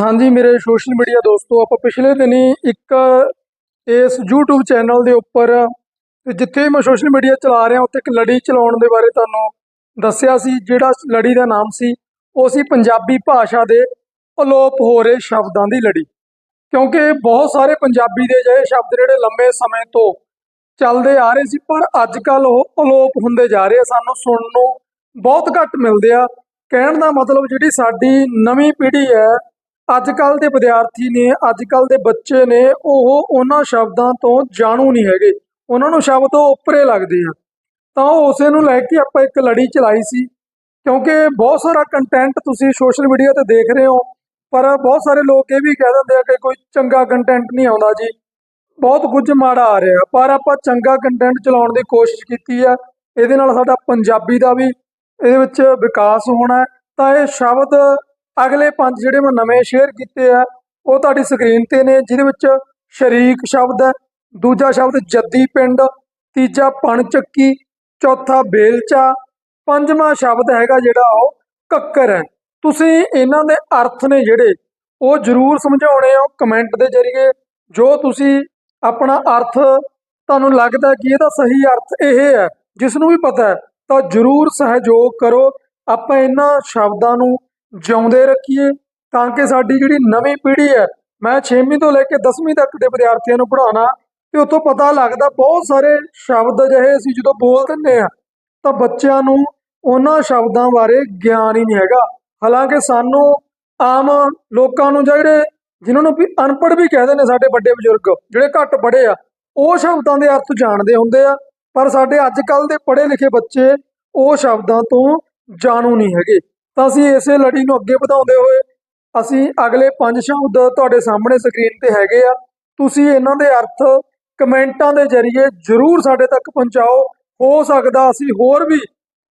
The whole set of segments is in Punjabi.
ਹਾਂਜੀ, ਮੇਰੇ ਸੋਸ਼ਲ ਮੀਡੀਆ ਦੋਸਤੋ, ਆਪਾਂ ਪਿਛਲੇ ਦਿਨੀ ਇੱਕ ਇਸ YouTube ਚੈਨਲ ਦੇ ਉੱਪਰ ਜਿੱਥੇ ਮੈਂ ਸੋਸ਼ਲ ਮੀਡੀਆ ਚਲਾ ਰਿਹਾ, ਉੱਥੇ ਇੱਕ ਲੜੀ ਚਲਾਉਣ ਦੇ ਬਾਰੇ ਤੁਹਾਨੂੰ ਦੱਸਿਆ ਸੀ, ਜਿਹੜਾ ਲੜੀ ਦਾ ਨਾਮ ਸੀ, ਉਹ ਸੀ ਪੰਜਾਬੀ ਭਾਸ਼ਾ ਦੇ ਅਲੋਪ ਹੋ ਰਹੇ ਸ਼ਬਦਾਂ ਦੀ ਲੜੀ। ਕਿਉਂਕਿ ਬਹੁਤ ਸਾਰੇ ਪੰਜਾਬੀ ਦੇ ਅਜਿਹੇ ਸ਼ਬਦ ਜਿਹੜੇ ਲੰਮੇ ਸਮੇਂ ਤੋਂ ਚੱਲਦੇ ਆ ਰਹੇ ਸੀ, ਪਰ ਅੱਜ ਕੱਲ ਉਹ ਅਲੋਪ ਹੁੰਦੇ ਜਾ ਰਹੇ ਸਾਨੂੰ ਸੁਣਨ ਨੂੰ ਬਹੁਤ ਘੱਟ ਮਿਲਦੇ ਆ। ਕਹਿਣ ਦਾ ਮਤਲਬ ਜਿਹੜੀ ਸਾਡੀ ਨਵੀਂ ਪੀੜ੍ਹੀ ਹੈ ਅੱਜ ਕੱਲ ਦੇ ਵਿਦਿਆਰਥੀ ਨੇ ਅੱਜ ਕੱਲ ਦੇ ਬੱਚੇ ਨੇ ਉਹ ਉਹਨਾਂ ਸ਼ਬਦਾਂ ਤੋਂ ਜਾਣੂ ਨਹੀਂ ਹੈਗੇ। ਉਹਨਾਂ ਨੂੰ ਸ਼ਬਦ ਤੋਂ ਉੱਪਰੇ ਲੱਗਦੇ ਆ। ਤਾਂ ਉਹ ਉਸੇ ਨੂੰ ਲੈ ਕੇ ਆਪਾਂ ਇੱਕ ਲੜੀ ਚਲਾਈ ਸੀ। ਕਿਉਂਕਿ ਬਹੁਤ ਸਾਰਾ ਕੰਟੈਂਟ ਤੁਸੀਂ ਸੋਸ਼ਲ ਮੀਡੀਆ ਤੇ ਦੇਖ ਰਹੇ ਹੋ, ਪਰ ਬਹੁਤ ਸਾਰੇ ਲੋਕ ਇਹ ਵੀ ਕਹਿ ਦਿੰਦੇ ਆ ਕਿ ਕੋਈ ਚੰਗਾ ਕੰਟੈਂਟ ਨਹੀਂ ਆਉਂਦਾ ਜੀ। ਬਹੁਤ ਕੁਝ ਮਾੜਾ ਆ ਰਿਹਾ, ਪਰ ਆਪਾਂ ਚੰਗਾ ਕੰਟੈਂਟ ਚਲਾਉਣ ਦੀ ਕੋਸ਼ਿਸ਼ ਕੀਤੀ ਆ। ਇਹਦੇ ਨਾਲ ਸਾਡਾ ਪੰਜਾਬੀ ਦਾ ਵੀ ਇਹਦੇ ਵਿੱਚ ਵਿਕਾਸ ਹੋਣਾ ਤਾਂ ਇਹ ਸ਼ਬਦ ਅਗਲੇ ਪੰਜ ਜਿਹੜੇ ਮੈਂ ਨਵੇਂ ਸ਼ੇਅਰ ਕੀਤੇ ਆ, ਉਹ ਤੁਹਾਡੀ ਸਕਰੀਨ ਤੇ ਨੇ, ਜਿਹਦੇ ਵਿੱਚ ਸ਼ਰੀਕ ਸ਼ਬਦ ਹੈ ਦੂਜਾ ਸ਼ਬਦ ਜੱਦੀ ਪਿੰਡ, ਤੀਜਾ ਪਣ ਚੱਕੀ, ਚੌਥਾ ਬੇਲਚਾ ਪੰਜਵਾਂ ਸ਼ਬਦ ਹੈਗਾ ਜਿਹੜਾ ਉਹ ਕੱਕਰ ਹੈ। ਤੁਸੀਂ ਇਹਨਾਂ ਦੇ ਅਰਥ ਨੇ ਜਿਹੜੇ, ਉਹ ਜ਼ਰੂਰ ਸਮਝਾਉਣੇ ਹੋ ਕਮੈਂਟ ਦੇ ਜ਼ਰੀਏ। ਜੋ ਤੁਸੀਂ ਆਪਣਾ ਅਰਥ ਤੁਹਾਨੂੰ ਲੱਗਦਾ ਕਿ ਇਹਦਾ ਸਹੀ ਅਰਥ ਇਹ ਹੈ ਜਿਸ ਨੂੰ ਵੀ ਪਤਾ ਹੈ, ਤਾਂ ਜ਼ਰੂਰ ਸਹਿਯੋਗ ਕਰੋ। ਆਪਾਂ ਇਹਨਾਂ ਸ਼ਬਦਾਂ ਨੂੰ ਜਿਉਂਦੇ ਰੱਖੀਏ, ਤਾਂ ਕਿ ਸਾਡੀ ਜਿਹੜੀ ਨਵੀਂ ਪੀੜ੍ਹੀ ਹੈ, ਮੈਂ 6ਵੀਂ ਤੋਂ ਲੈ ਕੇ 10ਵੀਂ ਤੱਕ ਦੇ ਵਿਦਿਆਰਥੀਆਂ ਨੂੰ ਪੜ੍ਹਾਉਣਾ, ਤੇ ਉੱਥੋਂ ਪਤਾ ਲੱਗਦਾ ਬਹੁਤ ਸਾਰੇ ਸ਼ਬਦ ਅਜਿਹੇ ਅਸੀਂ ਜਦੋਂ ਬੋਲ ਦਿੰਦੇ ਆ ਤਾਂ ਬੱਚਿਆਂ ਨੂੰ ਉਹਨਾਂ ਸ਼ਬਦਾਂ ਬਾਰੇ ਗਿਆਨ ਹੀ ਨਹੀਂ ਹੈਗਾ। ਹਾਲਾਂਕਿ ਸਾਨੂੰ ਆਮ ਲੋਕਾਂ ਨੂੰ ਜਿਹੜੇ ਜਿਨ੍ਹਾਂ ਨੂੰ ਵੀ ਅਨਪੜ੍ਹ ਵੀ ਕਹਿੰਦੇ ਨੇ ਸਾਡੇ ਵੱਡੇ ਬਜ਼ੁਰਗ, ਜਿਹੜੇ ਘੱਟ ਪੜ੍ਹੇ ਆ, ਉਹ ਸ਼ਬਦਾਂ ਦੇ ਅਰਥ ਜਾਣਦੇ ਹੁੰਦੇ ਆ, ਪਰ ਸਾਡੇ ਅੱਜ ਕੱਲ ਦੇ ਪੜ੍ਹੇ ਲਿਖੇ ਬੱਚੇ ਉਹ ਸ਼ਬਦਾਂ ਤੋਂ ਜਾਣੂ ਨਹੀਂ ਹੈਗੇ। ਤਾਂ ਅਸੀਂ ਇਸੇ ਲੜੀ ਨੂੰ ਅੱਗੇ ਵਧਾਉਂਦੇ ਹੋਏ ਅਸੀਂ ਅਗਲੇ ਪੰਜ ਸ਼ਬਦ ਤੁਹਾਡੇ ਸਾਹਮਣੇ ਸਕਰੀਨ ਤੇ ਹੈਗੇ ਆ। ਤੁਸੀਂ ਇਹਨਾਂ ਦੇ ਅਰਥ ਕਮੈਂਟਾਂ ਦੇ ਜ਼ਰੀਏ ਜ਼ਰੂਰ ਸਾਡੇ ਤੱਕ ਪਹੁੰਚਾਓ। ਹੋ ਸਕਦਾ ਅਸੀਂ ਹੋਰ ਵੀ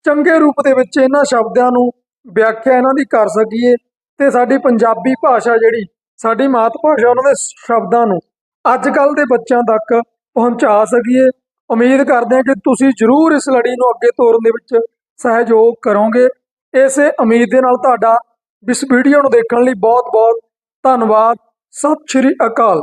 ਚੰਗੇ ਰੂਪ ਦੇ ਵਿੱਚ ਇਹਨਾਂ ਸ਼ਬਦਾਂ ਨੂੰ ਵਿਆਖਿਆ ਇਹਨਾਂ ਦੀ ਕਰ ਸਕੀਏ ਤੇ ਸਾਡੀ ਪੰਜਾਬੀ ਭਾਸ਼ਾ ਜਿਹੜੀ, ਸਾਡੀ ਮਾਤ ਭਾਸ਼ਾ ਉਹਨਾਂ ਦੇ ਸ਼ਬਦਾਂ ਨੂੰ ਅੱਜ ਕੱਲ ਦੇ ਬੱਚਿਆਂ ਤੱਕ ਪਹੁੰਚਾ ਸਕੀਏ। ਉਮੀਦ ਕਰਦੇ ਹਾਂ ਕਿ ਤੁਸੀਂ ਜ਼ਰੂਰ ਇਸ ਲੜੀ ਨੂੰ ਅੱਗੇ ਤੋਰਨ ਦੇ ਵਿੱਚ ਸਹਿਯੋਗ ਕਰੋਗੇ। ਇਸੇ ਉਮੀਦ ਦੇ ਨਾਲ ਤੁਹਾਡਾ ਇਸ ਵੀਡੀਓ ਨੂੰ ਦੇਖਣ ਲਈ ਬਹੁਤ ਬਹੁਤ ਧੰਨਵਾਦ। ਸਤਿ ਸ਼੍ਰੀ ਅਕਾਲ।